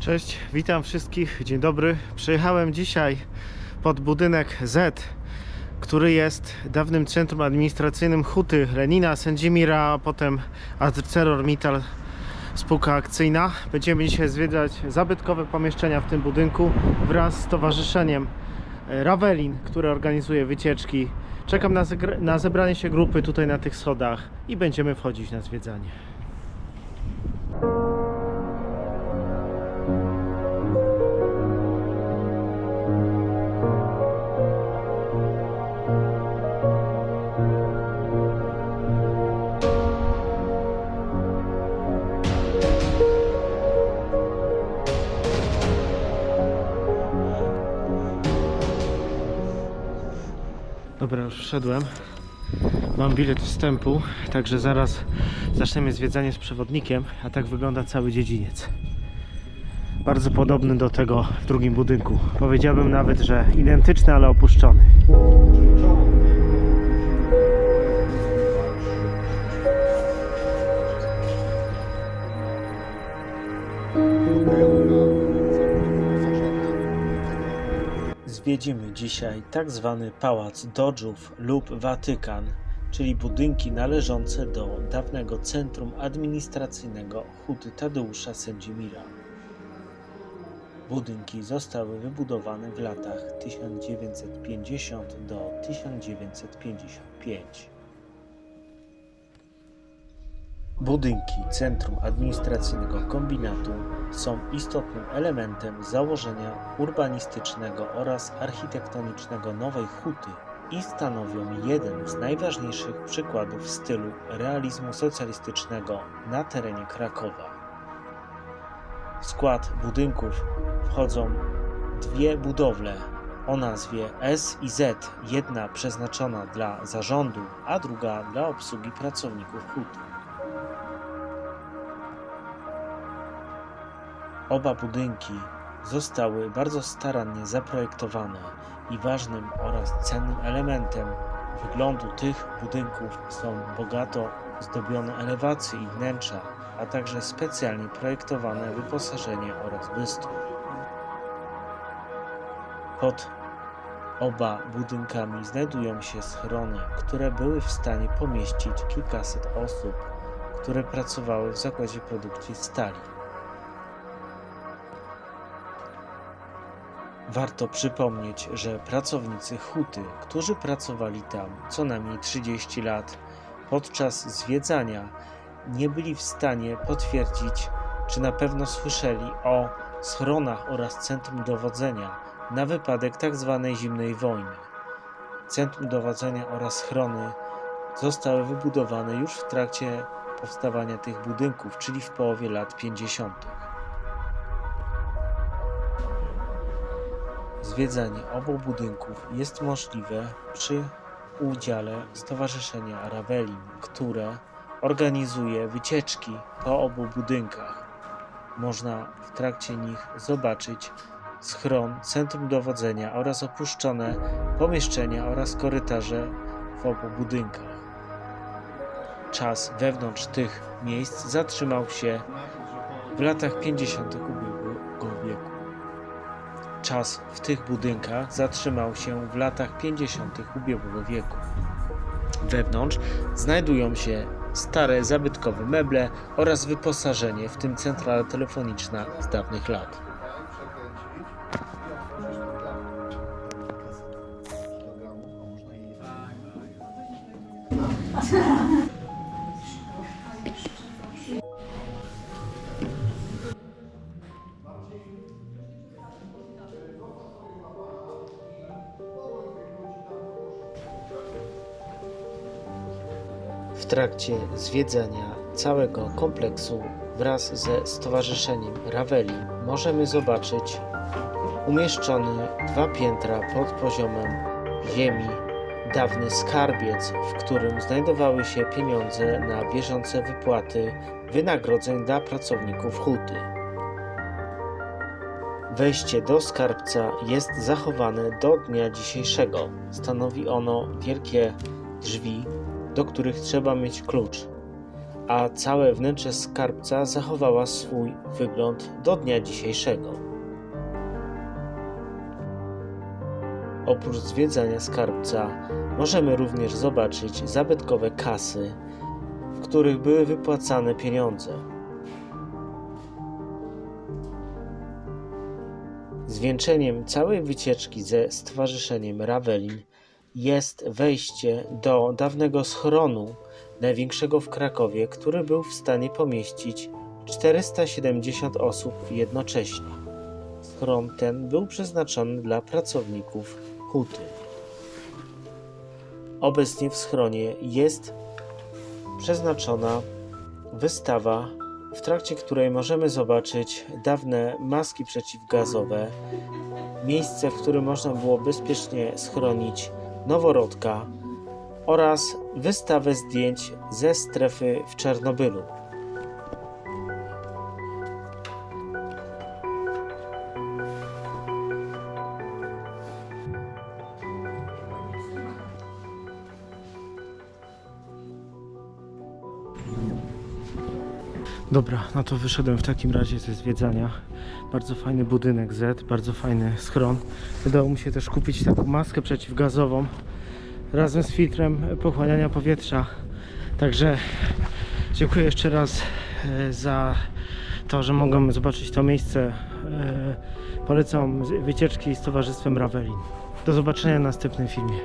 Cześć, witam wszystkich, dzień dobry. Przyjechałem dzisiaj pod budynek Z, który jest dawnym centrum administracyjnym Huty Lenina, Sędzimira, a potem ArcelorMittal spółka akcyjna. Będziemy dzisiaj zwiedzać zabytkowe pomieszczenia w tym budynku wraz z towarzyszeniem e, Ravelin, które organizuje wycieczki. Czekam na, na zebranie się grupy tutaj na tych schodach i będziemy wchodzić na zwiedzanie. Dobra, już wszedłem. Mam bilet wstępu, także zaraz zaczniemy zwiedzanie z przewodnikiem, a tak wygląda cały dziedziniec. Bardzo podobny do tego w drugim budynku. Powiedziałbym nawet, że identyczny, ale opuszczony. Zwiedzimy dzisiaj tak zwany Pałac Dodżów lub Watykan, czyli budynki należące do dawnego centrum administracyjnego Huty Tadeusza Sędzimira. Budynki zostały wybudowane w latach 1950 do 1955. Budynki Centrum Administracyjnego Kombinatu są istotnym elementem założenia urbanistycznego oraz architektonicznego Nowej Huty i stanowią jeden z najważniejszych przykładów stylu realizmu socjalistycznego na terenie Krakowa. W skład budynków wchodzą dwie budowle o nazwie S i Z, jedna przeznaczona dla zarządu, a druga dla obsługi pracowników huty. Oba budynki zostały bardzo starannie zaprojektowane i ważnym oraz cennym elementem wyglądu tych budynków są bogato zdobione elewacje i wnętrza, a także specjalnie projektowane wyposażenie oraz wystrój. Pod oba budynkami znajdują się schrony, które były w stanie pomieścić kilkaset osób, które pracowały w zakładzie produkcji stali. Warto przypomnieć, że pracownicy huty, którzy pracowali tam co najmniej 30 lat, podczas zwiedzania nie byli w stanie potwierdzić, czy na pewno słyszeli o schronach oraz centrum dowodzenia na wypadek tzw. zimnej wojny. Centrum dowodzenia oraz schrony zostały wybudowane już w trakcie powstawania tych budynków, czyli w połowie lat 50. Zwiedzanie obu budynków jest możliwe przy udziale Stowarzyszenia Ravelin, które organizuje wycieczki po obu budynkach. Można w trakcie nich zobaczyć schron, centrum dowodzenia oraz opuszczone pomieszczenia oraz korytarze w obu budynkach. Czas wewnątrz tych miejsc zatrzymał się w latach 50. Czas w tych budynkach zatrzymał się w latach 50. ubiegłego wieku. Wewnątrz znajdują się stare zabytkowe meble oraz wyposażenie, w tym centrala telefoniczna z dawnych lat. W trakcie zwiedzania całego kompleksu wraz ze Stowarzyszeniem Raveli możemy zobaczyć umieszczony dwa piętra pod poziomem ziemi dawny skarbiec, w którym znajdowały się pieniądze na bieżące wypłaty wynagrodzeń dla pracowników huty. Wejście do skarbca jest zachowane do dnia dzisiejszego. Stanowi ono wielkie drzwi, do których trzeba mieć klucz. a całe wnętrze skarbca zachowała swój wygląd do dnia dzisiejszego. Oprócz zwiedzania skarbca możemy również zobaczyć zabytkowe kasy, w których były wypłacane pieniądze. Zwieńczeniem całej wycieczki ze Stowarzyszeniem Ravelin jest wejście do dawnego schronu, największego w Krakowie, który był w stanie pomieścić 470 osób jednocześnie. Schron ten był przeznaczony dla pracowników huty. Obecnie w schronie jest przeznaczona wystawa, w trakcie której możemy zobaczyć dawne maski przeciwgazowe, miejsce, w którym można było bezpiecznie schronić noworodka oraz wystawę zdjęć ze strefy w Czarnobylu. Dobra, no to wyszedłem w takim razie ze zwiedzania. Bardzo fajny budynek Z, bardzo fajny schron. Udało mi się też kupić taką maskę przeciwgazową razem z filtrem pochłaniania powietrza. Także dziękuję jeszcze raz e, za to, że mogłem zobaczyć to miejsce. E, Polecam wycieczki z Towarzystwem Ravelin. Do zobaczenia w następnym filmie.